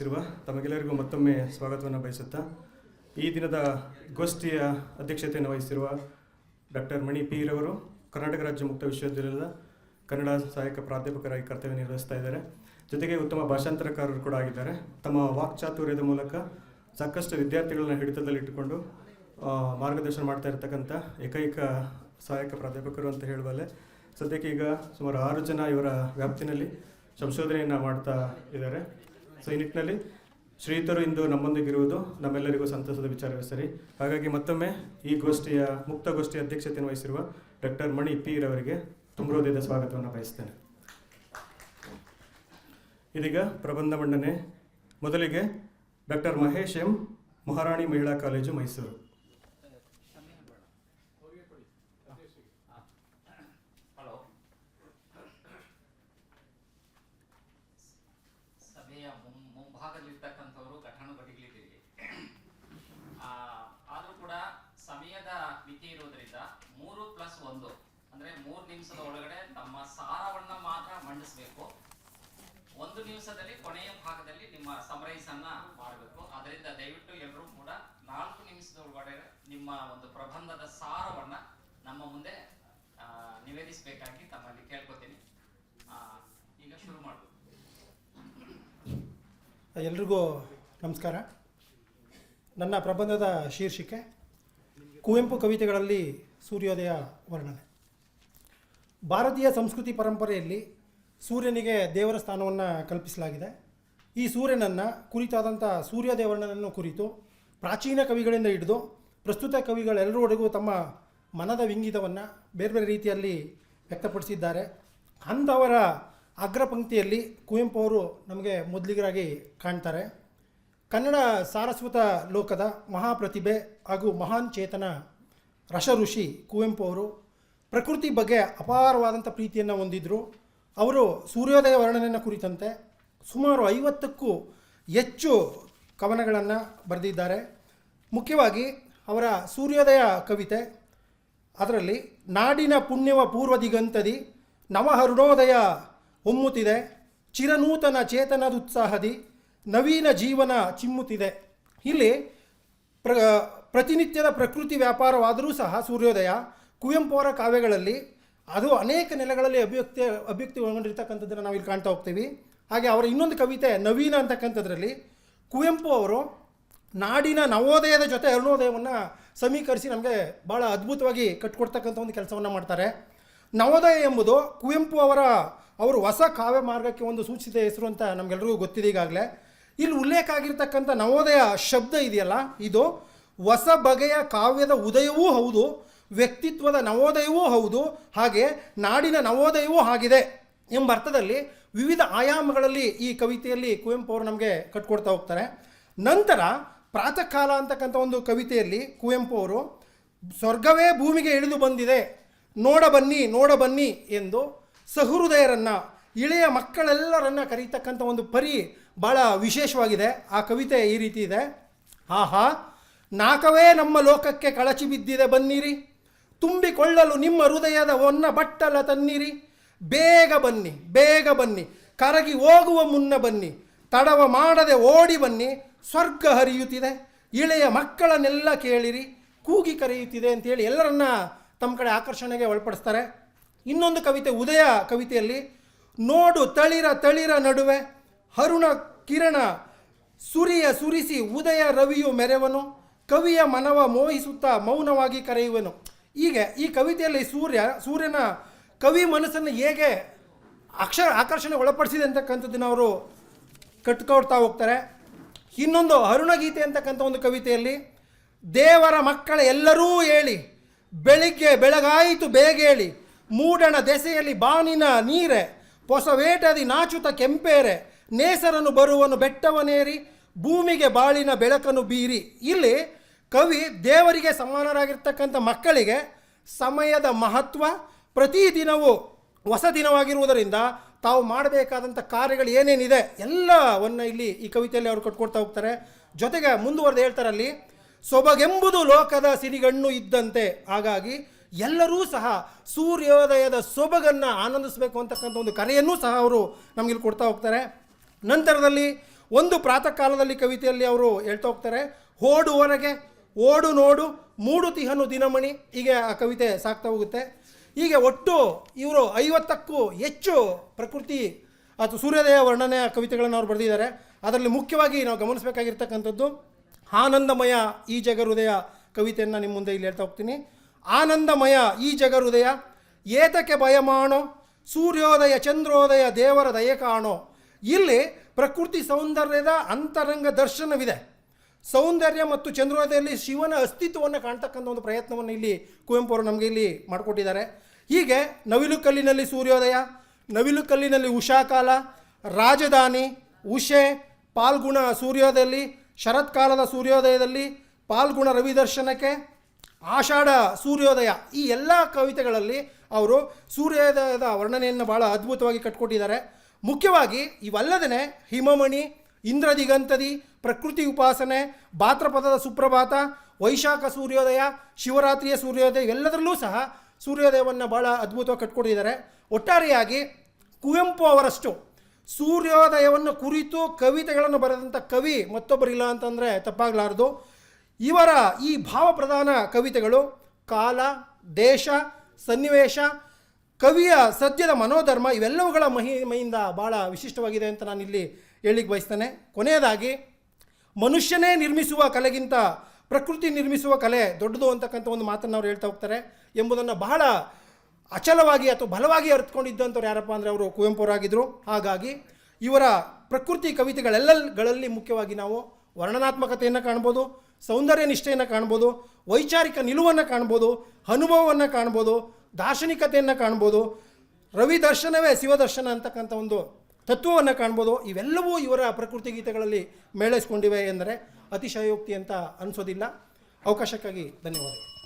ವಹಿಸಿರುವ ತಮಗೆಲ್ಲರಿಗೂ ಮತ್ತೊಮ್ಮೆ ಸ್ವಾಗತವನ್ನು ಬಯಸುತ್ತಾ, ಈ ದಿನದ ಗೋಷ್ಠಿಯ ಅಧ್ಯಕ್ಷತೆಯನ್ನು ವಹಿಸಿರುವ ಡಾಕ್ಟರ್ ಮಣಿ ಪಿ ರವರು ಕರ್ನಾಟಕ ರಾಜ್ಯ ಮುಕ್ತ ವಿಶ್ವವಿದ್ಯಾಲಯದ ಕನ್ನಡ ಸಹಾಯಕ ಪ್ರಾಧ್ಯಾಪಕರಾಗಿ ಕರ್ತವ್ಯ ನಿರ್ವಹಿಸ್ತಾ ಇದ್ದಾರೆ. ಜೊತೆಗೆ ಉತ್ತಮ ಭಾಷಾಂತರಕಾರರು ಕೂಡ ಆಗಿದ್ದಾರೆ. ತಮ್ಮ ವಾಕ್ಚಾತುರ್ಯದ ಮೂಲಕ ಸಾಕಷ್ಟು ವಿದ್ಯಾರ್ಥಿಗಳನ್ನ ಹಿಡಿತದಲ್ಲಿಟ್ಟುಕೊಂಡು ಮಾರ್ಗದರ್ಶನ ಮಾಡ್ತಾ ಇರತಕ್ಕಂಥ ಏಕೈಕ ಸಹಾಯಕ ಪ್ರಾಧ್ಯಾಪಕರು ಅಂತ ಹೇಳುವಲ್ಲೇ, ಸದ್ಯಕ್ಕೆ ಈಗ ಸುಮಾರು ಆರು ಜನ ಇವರ ವ್ಯಾಪ್ತಿನಲ್ಲಿ ಸಂಶೋಧನೆಯನ್ನು ಮಾಡ್ತಾ ಇದ್ದಾರೆ. ಸೊ ಈ ನಿಟ್ಟಿನಲ್ಲಿ ಶ್ರೀಯುತರು ಇಂದು ನಮ್ಮೊಂದಿಗಿರುವುದು ನಮ್ಮೆಲ್ಲರಿಗೂ ಸಂತಸದ ವಿಚಾರವೇ ಸರಿ. ಹಾಗಾಗಿ ಮತ್ತೊಮ್ಮೆ ಈ ಗೋಷ್ಠಿಯ, ಮುಕ್ತ ಗೋಷ್ಠಿ ಅಧ್ಯಕ್ಷತೆಯನ್ನು ವಹಿಸಿರುವ ಡಾಕ್ಟರ್ ಮಣಿ ಪಿ ರವರಿಗೆ ತುಂಬ್ರೋದಯದ ಸ್ವಾಗತವನ್ನು ಬಯಸ್ತೇನೆ. ಇದೀಗ ಪ್ರಬಂಧ ಮಂಡನೆ. ಮೊದಲಿಗೆ ಡಾಕ್ಟರ್ ಮಹೇಶ್ ಎಂ. ಮಹಾರಾಣಿ ಮಹಿಳಾ ಕಾಲೇಜು ಮೈಸೂರು. ನಿಮಿಷದ ಒಳಗಡೆ ತಮ್ಮ ಸಾರವನ್ನ ಮಾತ್ರ ಮಂಡಿಸಬೇಕು. ಒಂದು ನಿಮಿಷದಲ್ಲಿ ಕೊನೆಯ ಭಾಗದಲ್ಲಿ ನಿಮ್ಮ ಸಮರೈಸ್ ಅನ್ನ ಮಾಡಬೇಕು. ಅದರಿಂದ ದಯವಿಟ್ಟು ಎಲ್ಲರೂ ಕೂಡ ನಾಲ್ಕು ನಿಮಿಷದ ಒಳಗಡೆ ನಿಮ್ಮ ಒಂದು ಪ್ರಬಂಧದ ಸಾರವನ್ನ ನಮ್ಮ ಮುಂದೆ ನಿವೇದಿಸಬೇಕಾಗಿ ತಮ್ಮಲ್ಲಿ ಕೇಳ್ಕೊತೀನಿ. ಈಗ ಶುರು ಮಾಡಬೇಕು. ಎಲ್ರಿಗೂ ನಮಸ್ಕಾರ. ನನ್ನ ಪ್ರಬಂಧದ ಶೀರ್ಷಿಕೆ, ಕುವೆಂಪು ಕವಿತೆಗಳಲ್ಲಿ ಸೂರ್ಯೋದಯ ವರ್ಣನೆ. ಭಾರತೀಯ ಸಂಸ್ಕೃತಿ ಪರಂಪರೆಯಲ್ಲಿ ಸೂರ್ಯನಿಗೆ ದೇವರ ಸ್ಥಾನವನ್ನು ಕಲ್ಪಿಸಲಾಗಿದೆ. ಈ ಸೂರ್ಯನನ್ನು ಕುರಿತಾದಂಥ ಸೂರ್ಯ ವರ್ಣನನ್ನು ಕುರಿತು ಪ್ರಾಚೀನ ಕವಿಗಳಿಂದ ಹಿಡಿದು ಪ್ರಸ್ತುತ ಕವಿಗಳೆಲ್ಲರವರೆಗೂ ತಮ್ಮ ಮನದ ವಿಂಗಿತವನ್ನು ಬೇರೆ ಬೇರೆ ರೀತಿಯಲ್ಲಿ ವ್ಯಕ್ತಪಡಿಸಿದ್ದಾರೆ. ಅಂಥವರ ಅಗ್ರಪಂಕ್ತಿಯಲ್ಲಿ ಕುವೆಂಪು ಅವರು ನಮಗೆ ಮೊದಲಿಗರಾಗಿ ಕಾಣ್ತಾರೆ. ಕನ್ನಡ ಸಾರಸ್ವತ ಲೋಕದ ಮಹಾಪ್ರತಿಭೆ ಹಾಗೂ ಮಹಾನ್ ಚೇತನ ರಸಋಷಿ ಕುವೆಂಪು ಅವರು ಪ್ರಕೃತಿ ಬಗ್ಗೆ ಅಪಾರವಾದಂಥ ಪ್ರೀತಿಯನ್ನು ಹೊಂದಿದ್ರು. ಅವರು ಸೂರ್ಯೋದಯ ವರ್ಣನೆಯನ್ನು ಕುರಿತಂತೆ ಸುಮಾರು ಐವತ್ತಕ್ಕೂ ಹೆಚ್ಚು ಕವನಗಳನ್ನು ಬರೆದಿದ್ದಾರೆ. ಮುಖ್ಯವಾಗಿ ಅವರ ಸೂರ್ಯೋದಯ ಕವಿತೆ, ಅದರಲ್ಲಿ ನಾಡಿನ ಪುಣ್ಯವ ಪೂರ್ವ ದಿಗಂತದಿ ನವಹರುಣೋದಯ ಹೊಮ್ಮುತ್ತಿದೆ ಚಿರನೂತನ ಚೇತನದುತ್ಸಾಹದಿ ನವೀನ ಜೀವನ ಚಿಮ್ಮುತ್ತಿದೆ. ಇಲ್ಲಿ ಪ್ರ, ಪ್ರತಿನಿತ್ಯದ ಪ್ರಕೃತಿ ವ್ಯಾಪಾರವಾದರೂ ಸಹ ಸೂರ್ಯೋದಯ ಕುವೆಂಪು ಅವರ ಕಾವ್ಯಗಳಲ್ಲಿ ಅದು ಅನೇಕ ನೆಲೆಗಳಲ್ಲಿ ಅಭಿವ್ಯಕ್ತಿ ಅಭಿವ್ಯಕ್ತಿಗೊಂಡಿರ್ತಕ್ಕಂಥದ್ದನ್ನು ನಾವು ಇಲ್ಲಿ ಕಾಣ್ತಾ ಹೋಗ್ತೀವಿ. ಹಾಗೆ ಅವರ ಇನ್ನೊಂದು ಕವಿತೆ, ನವೀನ ಅಂತಕ್ಕಂಥದ್ರಲ್ಲಿ ಕುವೆಂಪು ಅವರು ನಾಡಿನ ನವೋದಯದ ಜೊತೆ ಅರುಣೋದಯವನ್ನು ಸಮೀಕರಿಸಿ ನಮಗೆ ಭಾಳ ಅದ್ಭುತವಾಗಿ ಕಟ್ಟಿಕೊಡ್ತಕ್ಕಂಥ ಒಂದು ಕೆಲಸವನ್ನು ಮಾಡ್ತಾರೆ. ನವೋದಯ ಎಂಬುದು ಕುವೆಂಪು ಅವರ, ಅವರು ಹೊಸ ಕಾವ್ಯ ಮಾರ್ಗಕ್ಕೆ ಒಂದು ಸೂಚಿತ ಹೆಸರು ಅಂತ ನಮಗೆಲ್ಲರಿಗೂ ಗೊತ್ತಿದೆ ಈಗಾಗಲೇ. ಇಲ್ಲಿ ಉಲ್ಲೇಖ ಆಗಿರ್ತಕ್ಕಂಥ ನವೋದಯ ಶಬ್ದ ಇದೆಯಲ್ಲ, ಇದು ಹೊಸ ಬಗೆಯ ಕಾವ್ಯದ ಉದಯವೂ ಹೌದು ವ್ಯಕ್ತಿತ್ವದ ನವೋದಯವೂ ಹೌದು, ಹಾಗೆ ನಾಡಿನ ನವೋದಯವೂ ಆಗಿದೆ ಎಂಬ ಅರ್ಥದಲ್ಲಿ ವಿವಿಧ ಆಯಾಮಗಳಲ್ಲಿ ಈ ಕವಿತೆಯಲ್ಲಿ ಕುವೆಂಪು ಅವರು ನಮಗೆ ಕಟ್ಕೊಡ್ತಾ ಹೋಗ್ತಾರೆ. ನಂತರ ಪ್ರಾತಃ ಕಾಲ ಅಂತಕ್ಕಂಥ ಒಂದು ಕವಿತೆಯಲ್ಲಿ ಕುವೆಂಪು ಅವರು, ಸ್ವರ್ಗವೇ ಭೂಮಿಗೆ ಇಳಿದು ಬಂದಿದೆ ನೋಡಬನ್ನಿ ನೋಡಬನ್ನಿ ನೋಡ ಬನ್ನಿ ಎಂದು ಸಹೃದಯರನ್ನು, ಇಳೆಯ ಮಕ್ಕಳೆಲ್ಲರನ್ನ ಕರೀತಕ್ಕಂಥ ಒಂದು ಪರಿ ಭಾಳ ವಿಶೇಷವಾಗಿದೆ. ಆ ಕವಿತೆ ಈ ರೀತಿ ಇದೆ. ಆಹಾ, ನಾಕವೇ ನಮ್ಮ ಲೋಕಕ್ಕೆ ಕಳಚಿ ಬಿದ್ದಿದೆ, ಬನ್ನಿರಿ ತುಂಬಿಕೊಳ್ಳಲು ನಿಮ್ಮ ಹೃದಯದ ಒನ್ನ ಬಟ್ಟಲ ತನ್ನಿರಿ. ಬೇಗ ಬನ್ನಿ ಬೇಗ ಬನ್ನಿ. ಕರಗಿ ಹೋಗುವ ಮುನ್ನ ಬನ್ನಿ. ತಡವ ಮಾಡದೆ ಓಡಿ ಬನ್ನಿ. ಸ್ವರ್ಗ ಹರಿಯುತ್ತಿದೆ. ಇಳೆಯ ಮಕ್ಕಳನ್ನೆಲ್ಲ ಕೇಳಿರಿ. ಕೂಗಿ ಕರೆಯುತ್ತಿದೆ ಅಂತೇಳಿ ಎಲ್ಲರನ್ನ ತಮ್ಮ ಕಡೆ ಆಕರ್ಷಣೆಗೆ ಒಳಪಡಿಸ್ತಾರೆ. ಇನ್ನೊಂದು ಕವಿತೆ, ಉದಯ ಕವಿತೆಯಲ್ಲಿ, ನೋಡು ತಳಿರ ತಳಿರ ನಡುವೆ, ಹರುಣ ಕಿರಣ ಸುರಿಯ ಸುರಿಸಿ ಉದಯ ರವಿಯು ಮೆರೆವನು, ಕವಿಯ ಮನವ ಮೋಹಿಸುತ್ತಾ ಮೌನವಾಗಿ ಕರೆಯುವನು. ಹೀಗೆ ಈ ಕವಿತೆಯಲ್ಲಿ ಸೂರ್ಯ, ಸೂರ್ಯನ ಕವಿ ಮನಸ್ಸನ್ನು ಹೇಗೆ ಅಕ್ಷರ ಆಕರ್ಷಣೆ ಒಳಪಡಿಸಿದೆ ಅಂತಕ್ಕಂಥದ್ದನ್ನು ಅವರು ಕಟ್ಕೊಡ್ತಾ ಹೋಗ್ತಾರೆ. ಇನ್ನೊಂದು ಅರುಣಗೀತೆ ಅಂತಕ್ಕಂಥ ಒಂದು ಕವಿತೆಯಲ್ಲಿ, ದೇವರ ಮಕ್ಕಳ ಎಲ್ಲರೂ ಹೇಳಿ, ಬೆಳಿಗ್ಗೆ ಬೆಳಗಾಯಿತು ಬೇಗೇಳಿ ಮೂಡಣ ದೆಸೆಯಲ್ಲಿ ಬಾನಿನ ನೀರೆ, ಪೊಸವೇಟದಿ ನಾಚುತ ಕೆಂಪೇರೆ, ನೇಸರನು ಬರುವನು ಬೆಟ್ಟವನೇರಿ, ಭೂಮಿಗೆ ಬಾಳಿನ ಬೆಳಕನ್ನು ಬೀರಿ. ಇಲ್ಲಿ ಕವಿ ದೇವರಿಗೆ ಸಮಾನರಾಗಿರ್ತಕ್ಕಂಥ ಮಕ್ಕಳಿಗೆ ಸಮಯದ ಮಹತ್ವ ಪ್ರತಿದಿನವೂ ಹೊಸ ದಿನವಾಗಿರುವುದರಿಂದ ತಾವು ಮಾಡಬೇಕಾದಂಥ ಕಾರ್ಯಗಳು ಏನೇನಿದೆ ಎಲ್ಲವನ್ನು ಇಲ್ಲಿ ಈ ಕವಿತೆಯಲ್ಲಿ ಅವರು ಕಟ್ಕೊಡ್ತಾ ಹೋಗ್ತಾರೆ. ಜೊತೆಗೆ ಮುಂದುವರೆದು ಹೇಳ್ತಾರಲ್ಲಿ, ಸೊಬಗೆಂಬುದು ಲೋಕದ ಸಿರಿಗಣ್ಣು ಇದ್ದಂತೆ. ಹಾಗಾಗಿ ಎಲ್ಲರೂ ಸಹ ಸೂರ್ಯೋದಯದ ಸೊಬಗನ್ನು ಆನಂದಿಸಬೇಕು ಅಂತಕ್ಕಂಥ ಒಂದು ಕರೆಯನ್ನು ಸಹ ಅವರು ನಮಗಿಲ್ಲಿ ಕೊಡ್ತಾ ಹೋಗ್ತಾರೆ. ನಂತರದಲ್ಲಿ ಒಂದು ಪ್ರಾತಃ ಕಾಲದಲ್ಲಿ ಕವಿತೆಯಲ್ಲಿ ಅವರು ಹೇಳ್ತಾ ಹೋಗ್ತಾರೆ ಹೋಡುವರೆಗೆ ಓಡು ನೋಡು, ಮೂಡು ತಿಹನು ದಿನಮಣಿ. ಹೀಗೆ ಆ ಕವಿತೆ ಸಾಕ್ತಾ ಹೋಗುತ್ತೆ. ಹೀಗೆ ಒಟ್ಟು ಇವರು ಐವತ್ತಕ್ಕೂ ಹೆಚ್ಚು ಪ್ರಕೃತಿ ಅಥವಾ ಸೂರ್ಯೋದಯ ವರ್ಣನೆಯ ಕವಿತೆಗಳನ್ನು ಅವ್ರು ಬರೆದಿದ್ದಾರೆ. ಅದರಲ್ಲಿ ಮುಖ್ಯವಾಗಿ ನಾವು ಗಮನಿಸಬೇಕಾಗಿರ್ತಕ್ಕಂಥದ್ದು ಆನಂದಮಯ ಈ ಜಗಹೃದಯ ಕವಿತೆಯನ್ನು ನಿಮ್ಮ ಮುಂದೆ ಇಲ್ಲಿ ಹೇಳ್ತಾ ಹೋಗ್ತೀನಿ. ಆನಂದಮಯ ಈ ಜಗಹೃದಯ, ಏತಕ್ಕೆ ಭಯಮಾಣೋ, ಸೂರ್ಯೋದಯ, ಚಂದ್ರೋದಯ, ದೇವರ ದಯ ಕಾಣೋ. ಇಲ್ಲಿ ಪ್ರಕೃತಿ ಸೌಂದರ್ಯದ ಅಂತರಂಗ ದರ್ಶನವಿದೆ. ಸೌಂದರ್ಯ ಮತ್ತು ಚಂದ್ರೋದಯದಲ್ಲಿ ಶಿವನ ಅಸ್ತಿತ್ವವನ್ನು ಕಾಣ್ತಕ್ಕಂಥ ಒಂದು ಪ್ರಯತ್ನವನ್ನು ಇಲ್ಲಿ ಕುವೆಂಪು ಅವರು ನಮಗೆ ಇಲ್ಲಿ ಮಾಡಿಕೊಟ್ಟಿದ್ದಾರೆ. ಹೀಗೆ ನವಿಲು ಕಲ್ಲಿನಲ್ಲಿ ಸೂರ್ಯೋದಯ ನವಿಲು ಕಲ್ಲಿನಲ್ಲಿ ಉಷಾಕಾಲ, ರಾಜಧಾನಿ, ಉಷೆ, ಪಾಲ್ಗುಣ ಸೂರ್ಯೋದಯದಲ್ಲಿ, ಶರತ್ಕಾಲದ ಸೂರ್ಯೋದಯದಲ್ಲಿ, ಪಾಲ್ಗುಣ ರವಿದರ್ಶನಕ್ಕೆ, ಆಷಾಢ ಸೂರ್ಯೋದಯ ಈ ಎಲ್ಲ ಕವಿತೆಗಳಲ್ಲಿ ಅವರು ಸೂರ್ಯೋದಯದ ವರ್ಣನೆಯನ್ನು ಭಾಳ ಅದ್ಭುತವಾಗಿ ಕಟ್ಕೊಟ್ಟಿದ್ದಾರೆ. ಮುಖ್ಯವಾಗಿ ಇವಲ್ಲದೇ ಹಿಮಮಣಿ ಇಂದ್ರದಿಗಂತದಿ, ಪ್ರಕೃತಿ ಉಪಾಸನೆ ಭಾತ್ರಪದದ ಸುಪ್ರಭಾತ, ವೈಶಾಖ ಸೂರ್ಯೋದಯ, ಶಿವರಾತ್ರಿಯ ಸೂರ್ಯೋದಯ, ಎಲ್ಲದರಲ್ಲೂ ಸಹ ಸೂರ್ಯೋದಯವನ್ನು ಭಾಳ ಅದ್ಭುತವಾಗಿ ಕಟ್ಕೊಟ್ಟಿದ್ದಾರೆ ಒಟ್ಟಾರೆಯಾಗಿ ಕುವೆಂಪು ಅವರಷ್ಟು ಸೂರ್ಯೋದಯವನ್ನು ಕುರಿತು ಕವಿತೆಗಳನ್ನು ಬರೆದಂಥ ಕವಿ ಮತ್ತೊಬ್ಬರಿಲ್ಲ ಅಂತಂದರೆ ತಪ್ಪಾಗಲಾರದು. ಇವರ ಈ ಭಾವಪ್ರಧಾನ ಕವಿತೆಗಳು ಕಾಲ, ದೇಶ, ಸನ್ನಿವೇಶ, ಕವಿಯ ಸದ್ಯದ ಮನೋಧರ್ಮ ಇವೆಲ್ಲವುಗಳ ಮಹಿಮೆಯಿಂದ ಭಾಳ ವಿಶಿಷ್ಟವಾಗಿದೆ ಅಂತ ನಾನು ಹೇಳಿಕ್ಕೆ ಬಯಸ್ತೇನೆ. ಕೊನೆಯದಾಗಿ, ಮನುಷ್ಯನೇ ನಿರ್ಮಿಸುವ ಕಲೆಗಿಂತ ಪ್ರಕೃತಿ ನಿರ್ಮಿಸುವ ಕಲೆ ದೊಡ್ಡದು ಅಂತಕ್ಕಂಥ ಒಂದು ಮಾತನ್ನು ಅವ್ರು ಹೇಳ್ತಾ ಹೋಗ್ತಾರೆ. ಎಂಬುದನ್ನು ಬಹಳ ಅಚಲವಾಗಿ ಅಥವಾ ಬಲವಾಗಿ ಅರ್ಥಕೊಂಡಿದ್ದಂಥವ್ರು ಯಾರಪ್ಪ ಅಂದರೆ ಅವರು ಕುವೆಂಪುರಾಗಿದ್ದರು ಹಾಗಾಗಿ ಇವರ ಪ್ರಕೃತಿ ಕವಿತೆಗಳೆಲ್ಲಗಳಲ್ಲಿ ಮುಖ್ಯವಾಗಿ ನಾವು ವರ್ಣನಾತ್ಮಕತೆಯನ್ನು ಕಾಣ್ಬೋದು, ಸೌಂದರ್ಯ ನಿಷ್ಠೆಯನ್ನು ಕಾಣ್ಬೋದು, ವೈಚಾರಿಕ ನಿಲುವನ್ನು ಕಾಣ್ಬೋದು, ಅನುಭವವನ್ನು ಕಾಣ್ಬೋದು, ದಾರ್ಶನಿಕತೆಯನ್ನು ಕಾಣ್ಬೋದು ರವಿ ದರ್ಶನವೇ ಶಿವದರ್ಶನ ಅಂತಕ್ಕಂಥ ಒಂದು ತತ್ವವನ್ನು ಕಾಣ್ಬೋದು. ಇವೆಲ್ಲವೂ ಇವರ ಪ್ರಕೃತಿ ಗೀತೆಗಳಲ್ಲಿ ಮೇಳೈಸ್ಕೊಂಡಿವೆ ಎಂದರೆ ಅತಿಶಯೋಕ್ತಿ ಅಂತ ಅನಿಸೋದಿಲ್ಲ. ಅವಕಾಶಕ್ಕಾಗಿ ಧನ್ಯವಾದಗಳು.